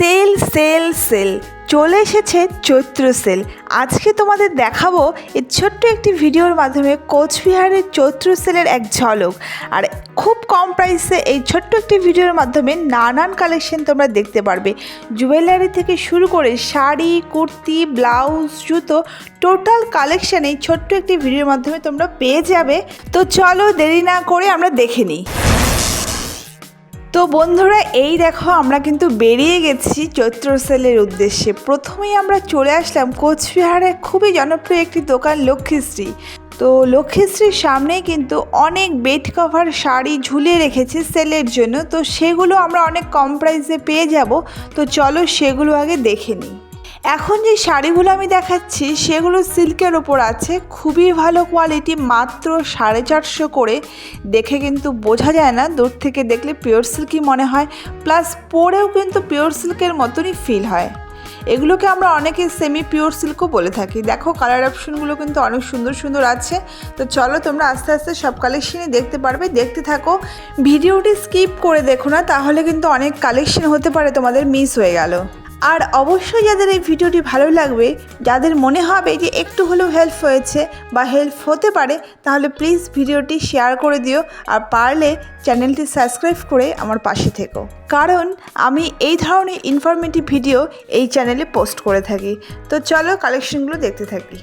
Sell sell sell. চলে এসেছে চৈত্র sell. আজকে তোমাদের দেখাবো এই ছোট্ট একটি ভিডিওর মাধ্যমে কোচবিহারের চৈত্র সেলের এক ঝলক। আর খুব কম প্রাইসে এই ছোট্ট একটি ভিডিওর মাধ্যমে নানান কালেকশন তোমরা দেখতে পারবে। জুয়েলারি থেকে শুরু করে শাড়ি, কুর্তি, ব্লাউজ, জুতো, টোটাল কালেকশন এই ছোট্ট একটি ভিডিওর মাধ্যমে তোমরা পেয়ে যাবে। তো চলো দেরি না করে আমরা দেখে নিই। তো বন্ধুরা, এই দেখো আমরা কিন্তু বেরিয়ে গেছি চৈত্র সেলের উদ্দেশ্যে। প্রথমেই আমরা চলে আসলাম কোচবিহারের খুবই জনপ্রিয় একটি দোকান, লক্ষ্মীশ্রী। তো লক্ষ্মীশ্রীর সামনেই কিন্তু অনেক বেড কভার, শাড়ি ঝুলিয়ে রেখেছে সেলের জন্য। তো সেগুলো আমরা অনেক কম প্রাইসে পেয়ে যাব। তো চলো সেগুলো আগে দেখে নিই। এখন যে শাড়িগুলো আমি দেখাচ্ছি, সেগুলো সিল্কের ওপর আছে। খুবই ভালো কোয়ালিটি মাত্র সাড়ে চারশো করে। দেখে কিন্তু বোঝা যায় না, দূর থেকে দেখলে পিওর সিল্কই মনে হয়। প্লাস পরেও কিন্তু পিওর সিল্কের মতনই ফিল হয়। এগুলোকে আমরা অনেকে সেমি পিওর সিল্কও বলে থাকি। দেখো কালার অপশনগুলো কিন্তু অনেক সুন্দর সুন্দর আছে। তো চলো তোমরা আস্তে আস্তে সব কালেকশনই দেখতে পারবে। দেখতে থাকো। ভিডিওটি স্কিপ করে দেখো না, তাহলে কিন্তু অনেক কালেকশন হতে পারে, তোমাদের মিস হয়ে গেল। আর অবশ্যই যাদের এই ভিডিওটি ভালো লাগবে, যাদের মনে হবে যে একটু হলেও হেল্প হয়েছে বা হেল্প হতে পারে, তাহলে প্লিজ ভিডিওটি শেয়ার করে দিও আর পারলে চ্যানেলটি সাবস্ক্রাইব করে আমার পাশে থেকো। কারণ আমি এই ধরনের ইনফরমেটিভ ভিডিও এই চ্যানেলে পোস্ট করে থাকি। তো চলো কালেকশনগুলো দেখতে থাকি।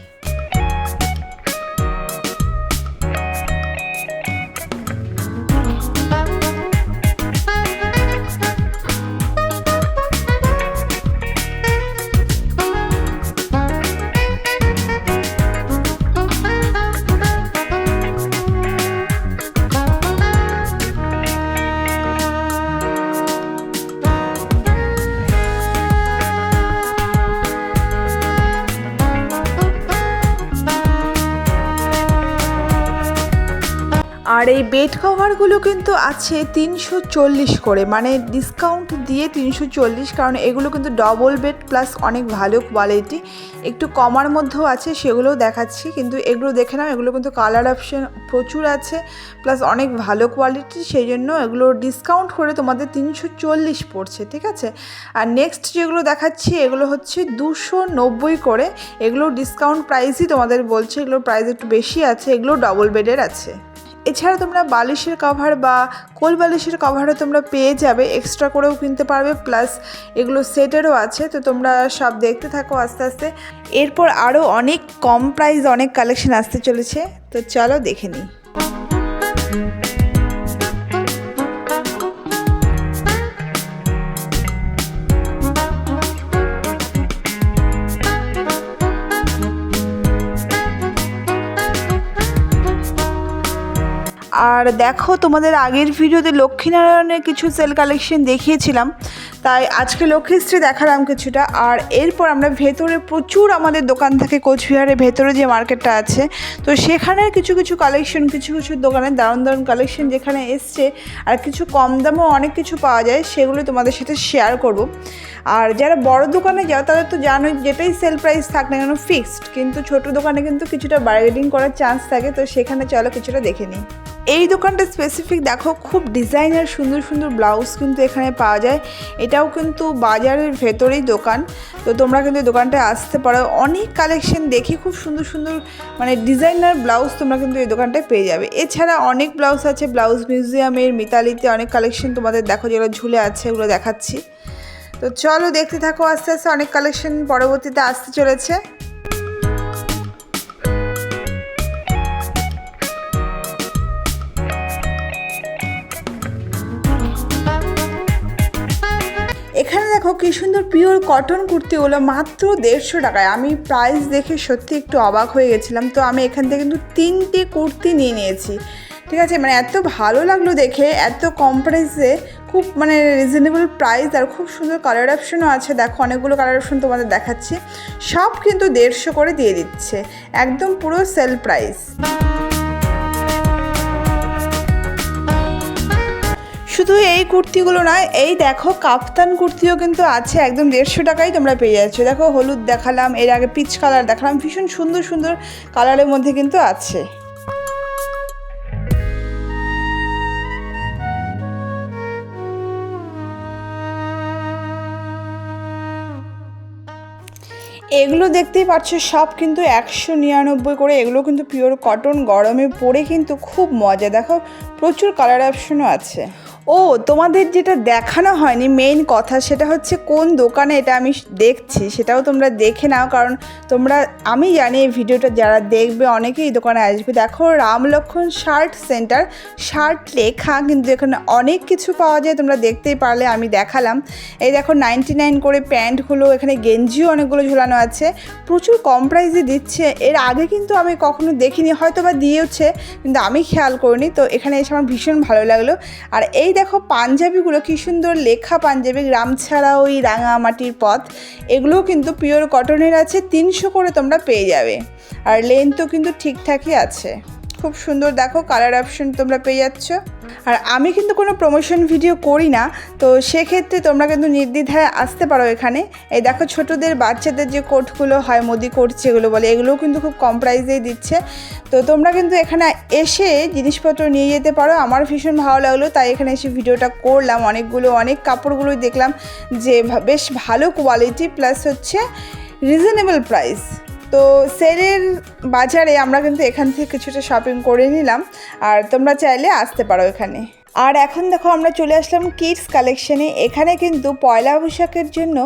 আর এই বেড কভারগুলো কিন্তু আছে তিনশো চল্লিশ করে মানে ডিসকাউন্ট দিয়ে তিনশো চল্লিশ, কারণ এগুলো কিন্তু ডবল বেড প্লাস অনেক ভালো কোয়ালিটি একটু কমার মধ্যেও আছে, সেগুলোও দেখাচ্ছি, কিন্তু এগুলো দেখে নাও, এগুলো কিন্তু কালার অপশন প্রচুর আছে প্লাস অনেক ভালো কোয়ালিটি সেই জন্য এগুলো ডিসকাউন্ট করে তোমাদের তিনশো চল্লিশ পড়ছে, ঠিক আছে? আর নেক্সট যেগুলো দেখাচ্ছি, এগুলো হচ্ছে দুশো নব্বই করে, এগুলো ডিসকাউন্ট প্রাইসই তোমাদের বলছে, এগুলোর প্রাইস একটু বেশি আছে, এগুলো ডবল বেডের আছে। এছাড়া তোমরা বালিশের কভার বা কোল বালিশের কভারও তোমরা পেয়ে যাবে এক্সট্রা করেও কিনতে পারবে প্লাস এগুলো সেটেরও আছে, তো তোমরা সব দেখতে থাকো আস্তে আস্তে। এরপর আরও অনেক কম প্রাইস অনেক কালেকশন আসতে চলেছে, তো চলো দেখে নিই। আর দেখো, তোমাদের আগের ভিডিওতে লক্ষ্মীনারায়ণের কিছু সেল কালেকশন দেখিয়েছিলাম। তাই আজকে লক্ষ্মীশ্রী দেখালাম কিছুটা। আর এরপর আমরা ভেতরে প্রচুর আমাদের দোকান থাকে, কোচবিহারের ভেতরে যে মার্কেটটা আছে। তো সেখানের কিছু কিছু কালেকশন কিছু কিছু দোকানের দারুণ দারুণ কালেকশন যেখানে এসছে। আর কিছু কম দামেও অনেক কিছু পাওয়া যায়, সেগুলো তোমাদের সাথে শেয়ার করব। আর যারা বড় দোকানে যাও, তাদের তো জানোই যেটাই সেল প্রাইস থাক না কেন ফিক্সড কিন্তু ছোট দোকানে কিন্তু কিছুটা বার্গেনিং করার চান্স থাকে। তো সেখানে চলো কিছুটা দেখে নিই। এই দোকানটা স্পেসিফিক দেখো, খুব ডিজাইনার সুন্দর সুন্দর ব্লাউজ কিন্তু এখানে পাওয়া যায়। এটাও কিন্তু বাজারের ভেতরেই দোকান। তো তোমরা কিন্তু দোকানটায় আসতে পারো। অনেক কালেকশন দেখি খুব সুন্দর সুন্দর মানে ডিজাইনার ব্লাউজ তোমরা কিন্তু এই দোকানটায় পেয়ে যাবে। এছাড়া অনেক ব্লাউজ আছে ব্লাউজ মিউজিয়ামের মিতালিতে অনেক কালেকশন তোমাদের দেখো যেগুলো ঝুলে আছে, ওগুলো দেখাচ্ছি। তো চলো দেখতে থাকো, আস্তে আস্তে অনেক কালেকশন পরবর্তীতে আসতে চলেছে। দেখো কি সুন্দর পিওর কটন কুর্তিগুলো মাত্র দেড়শো টাকায়। আমি প্রাইস দেখে সত্যি একটু অবাক হয়ে গেছিলাম। তো আমি এখান থেকে কিন্তু তিনটে কুর্তি নিয়ে নিয়েছি। ঠিক আছে? মানে এত ভালো লাগল দেখে, এত কম প্রাইসে খুব মানে রিজনেবল প্রাইস আর খুব সুন্দর কালার অপশনও আছে। দেখো, অনেকগুলো কালার অপশন তোমাদের দেখাচ্ছি। সব কিন্তু দেড়শো করে দিয়ে দিচ্ছে। একদম পুরো সেল প্রাইস শুধু এই কুর্তিগুলো নয়, এই দেখো কাপ্তান কুর্তিও কিন্তু আছে, একদম দেড়শো টাকায় তোমরা পেয়ে যাচ্ছ। দেখো হলুদ দেখালাম, এর আগে পিচ কালার দেখালাম, ভীষণ সুন্দর সুন্দর কালারের মধ্যে কিন্তু আছে। এগুলো দেখতেই পাচ্ছ, সব কিন্তু একশো নিরানব্বই করে। এগুলো কিন্তু পিওর কটন গরমে পরে কিন্তু খুব মজা। দেখো, প্রচুর কালার অপশনও আছে। ও, তোমাদের যেটা দেখানো হয়নি মেইন কথা সেটা হচ্ছে কোন দোকানে এটা আমি দেখছি, সেটাও তোমরা দেখে নাও। কারণ তোমরা, আমি জানি এই ভিডিওটা যারা দেখবে, অনেকেই এই দোকানে আসবে। দেখো রাম লক্ষণ শার্ট সেন্টার। শার্ট লেখা, কিন্তু এখানে অনেক কিছু পাওয়া যায়, তোমরা দেখতেই পারলে, আমি দেখালাম। এই দেখো নাইনটি নাইন করে প্যান্টগুলো, এখানে গেঞ্জিও অনেকগুলো ঝোলানো আছে প্রচুর কম প্রাইসে দিচ্ছে। এর আগে কিন্তু আমি কখনো দেখিনি, হয়তো বা দিয়েওছে, কিন্তু আমি খেয়াল করিনি। তো এখানে এসে আমার ভীষণ ভালো লাগল। আর এই দেখো পাঞ্জাবিগুলো, কি সুন্দর লেখা পাঞ্জাবি গ্রাম ছাড়া ওই রাঙামাটির পথ। এগুলোও কিন্তু পিওর কটনের আছে, তিনশো করে তোমরা পেয়ে যাবে। আর লেন্থও কিন্তু ঠিকঠাকই আছে। খুব সুন্দর। দেখো কালার অপশন তোমরা পেয়ে যাচ্ছ। আর আমি কিন্তু কোনো প্রমোশন ভিডিও করি না, তো সেক্ষেত্রে তোমরা কিন্তু নির্দ্বিধায় আসতে পারো এখানে। এই দেখো ছোটদের, বাচ্চাদের যে কোটগুলো হয়, মোদি কোট যেগুলো বলে, এগুলোও কিন্তু খুব কম প্রাইসেই দিচ্ছে। তো তোমরা কিন্তু এখানে এসে জিনিসপত্র নিয়ে যেতে পারো। আমার ভীষণ ভালো লাগল, তাই এখানে এসে ভিডিওটা করলাম। অনেকগুলো, অনেক কাপড়গুলোই দেখলাম যে বেশ ভালো কোয়ালিটি প্লাস হচ্ছে রিজনেবল প্রাইস তো সেলের বাজারে আমরা কিন্তু এখান থেকে কিছুটা শপিং করে নিলাম। আর তোমরা চাইলে আসতে পারো এখানে। আর এখন দেখো আমরা চলে আসলাম কিডস কালেকশনে এখানে কিন্তু পয়লা বৈশাখের জন্য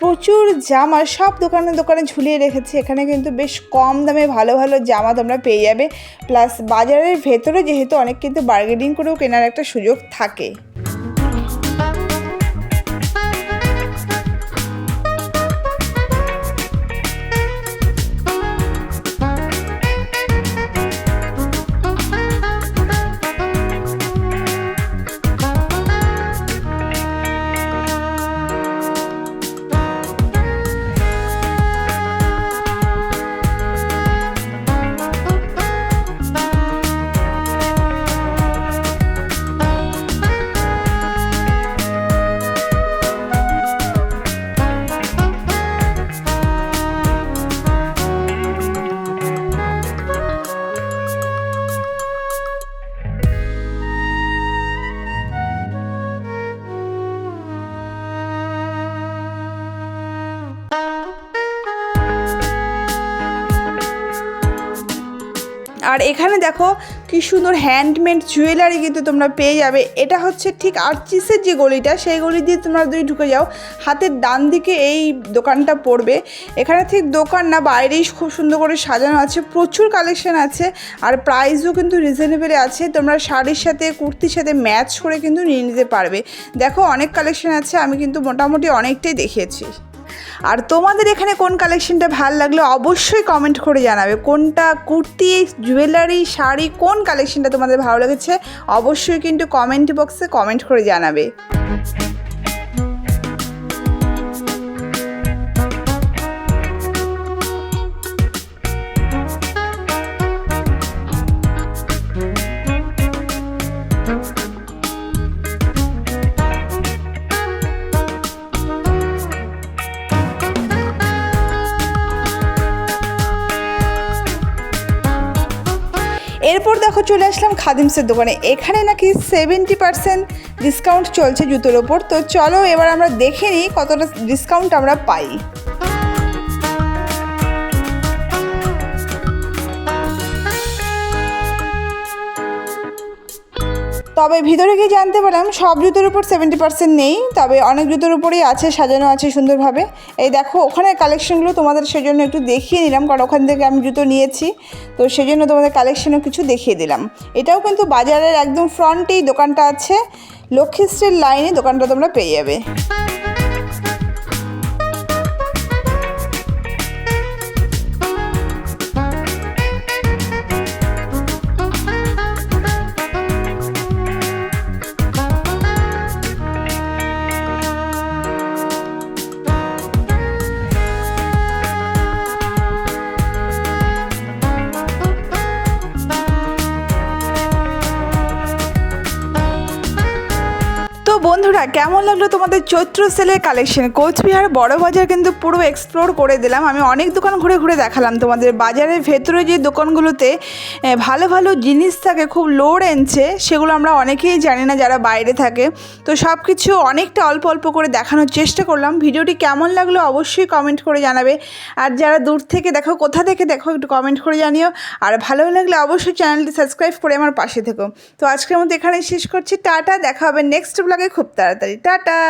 প্রচুর জামা সব দোকানে দোকানে ঝুলিয়ে রেখেছে। এখানে কিন্তু বেশ কম দামে ভালো ভালো জামা তোমরা পেয়ে যাবে। প্লাস বাজারের ভেতরে যেহেতু অনেক কিন্তু বার্গেনিং করেও কেনার একটা সুযোগ থাকে। আর এখানে দেখো কি সুন্দর হ্যান্ডমেড জুয়েলারি কিন্তু তোমরা পেয়ে যাবে। এটা হচ্ছে ঠিক আর্চিসের যে গলিটা, সেই গলি দিয়ে তোমরা যদি ঢুকে যাও, হাতের ডান দিকে এই দোকানটা পড়বে। এখানে ঠিক দোকান না, বাইরেই খুব সুন্দর করে সাজানো আছে, প্রচুর কালেকশন আছে আর প্রাইসও কিন্তু রিজনেবলে আছে। তোমরা শাড়ির সাথে, কুর্তির সাথে ম্যাচ করে কিন্তু নিয়ে নিতে পারবে। দেখো অনেক কালেকশন আছে, আমি কিন্তু মোটামুটি অনেকটাই দেখিয়েছি। আর তোমাদের এখানে কোন কালেকশনটা ভালো লাগল অবশ্যই কমেন্ট করে জানাবে। কোনটা, কুর্তি জুয়েলারি শাড়ি, কোন কালেকশনটা তোমাদের ভালো লেগেছে অবশ্যই কিন্তু কমেন্ট বক্সে কমেন্ট করে জানাবে। চলে আসলাম খাদিমসের দোকানে। এখানে নাকি সেভেন্টি পার্সেন্ট ডিসকাউন্ট চলছে জুতোর ওপর। তো চলো এবার আমরা দেখে নিই কতটা ডিসকাউন্ট আমরা পাই। তবে ভিতরে গিয়ে জানতে পারলাম, সব জুতোর উপর সেভেন্টি পার্সেন্ট নেই, তবে অনেক জুতোর উপরেই আছে, সাজানো আছে সুন্দরভাবে। এই দেখো ওখানে কালেকশনগুলো তোমাদের সেজন্য একটু দেখিয়ে নিলাম, কারণ ওখান থেকে আমি জুতো নিয়েছি। তো সেই জন্য তোমাদের কালেকশনও কিছু দেখিয়ে দিলাম। এটাও কিন্তু বাজারের একদম ফ্রন্টেই দোকানটা আছে লক্ষ্মীশ্রীর লাইনে দোকানটা তোমরা পেয়ে যাবে। বন্ধুরা, কেমন লাগল তোমাদের চৈত্র সেলের কালেকশন কোচবিহার বড় বাজার কিন্তু পুরো এক্সপ্লোর করে দিলাম। আমি অনেক দোকান ঘুরে ঘুরে দেখালাম তোমাদের। বাজারের ভেতরে যে দোকানগুলোতে ভালো ভালো জিনিস থাকে, খুব লো রেঞ্জে সেগুলো আমরা অনেকেই জানি না যারা বাইরে থাকে। তো সব কিছু অনেকটা অল্প অল্প করে দেখানোর চেষ্টা করলাম। ভিডিওটি কেমন লাগল অবশ্যই কমেন্ট করে জানাবে। আর যারা দূর থেকে দেখো, কোথা থেকে দেখো, একটু কমেন্ট করে জানিও। আর ভালো লাগলে অবশ্যই চ্যানেলটি সাবস্ক্রাইব করে আমার পাশে থেকো। তো আজকের মতো এখানেই শেষ করছি। টাটা, দেখা হবে নেক্সট ব্লগে খুব তাড়াতাড়ি টাটা।